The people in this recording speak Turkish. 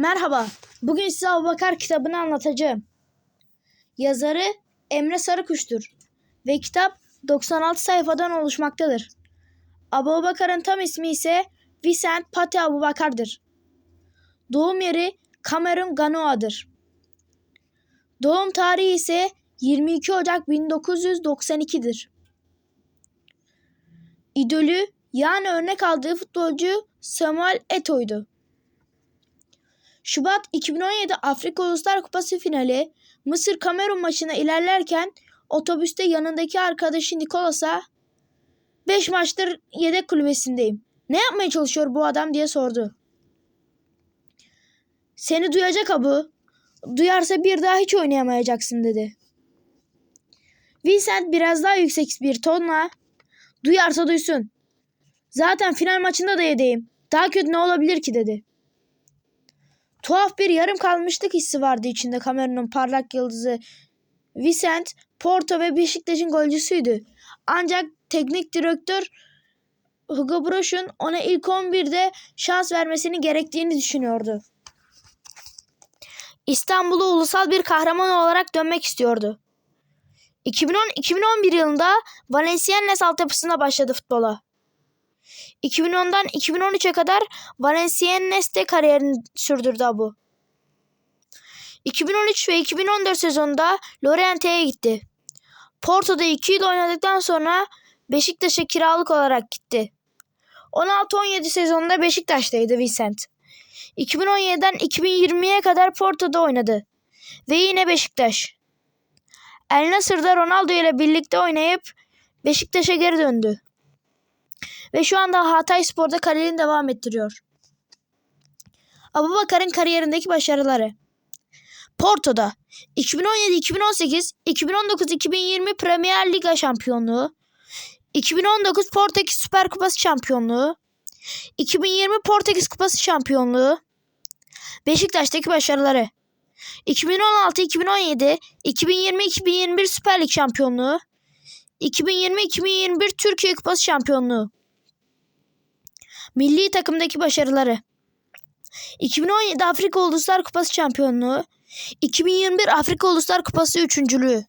Merhaba. Bugün size Abubakar kitabını anlatacağım. Yazarı Emre Sarıkuş'tur ve kitap 96 sayfadan oluşmaktadır. Abubakar'ın tam ismi ise Vicent Pati Abubakar'dır. Doğum yeri Kamerun Ganoa'dır. Doğum tarihi ise 22 Ocak 1992'dir. İdolü yani örnek aldığı futbolcu Samuel Eto'ydu. Şubat 2017 Afrika Uluslar Kupası finali Mısır Kamerun maçına ilerlerken otobüste yanındaki arkadaşı Nikolas'a 5 maçtır yedek kulübesindeyim. Ne yapmaya çalışıyor bu adam diye sordu. Seni duyacak abu. Duyarsa bir daha hiç oynayamayacaksın dedi. Vincent biraz daha yüksek bir tonla duyarsa duysun. Zaten final maçında da yedeyim. Daha kötü ne olabilir ki dedi. Tuhaf bir yarım kalmışlık hissi vardı içinde Kamerun'un parlak yıldızı. Vicent, Porto ve Beşiktaş'ın golcüsüydü. Ancak teknik direktör Hugo Broch'un ona ilk 11'de şans vermesini gerektiğini düşünüyordu. İstanbul'u ulusal bir kahraman olarak dönmek istiyordu. 2010-2011 yılında Valenciennes altyapısına başladı futbola. 2010'dan 2013'e kadar Valenciennes'te kariyerini sürdürdü bu. 2013 ve 2014 sezonunda Loriente'ye gitti. Porto'da 2 yıl oynadıktan sonra Beşiktaş'a kiralık olarak gitti. 16-17 sezonunda Beşiktaş'taydı Vicent. 2017'den 2020'ye kadar Porto'da oynadı. Ve yine Beşiktaş. El Nasır'da Ronaldo ile birlikte oynayıp Beşiktaş'a geri döndü ve şu anda Hatay Spor'da kariyerini devam ettiriyor. Abubakar'ın kariyerindeki başarıları. Porto'da 2017-2018, 2019-2020 Premier Liga şampiyonluğu, 2019 Portekiz Süper Kupası şampiyonluğu, 2020 Portekiz Kupası şampiyonluğu, Beşiktaş'taki başarıları. 2016-2017, 2020-2021 Süper Lig şampiyonluğu, 2020-2021 Türkiye Kupası şampiyonluğu. Milli takımdaki başarıları. 2017 Afrika Uluslar Kupası şampiyonluğu, 2021 Afrika Uluslar Kupası üçüncülüğü.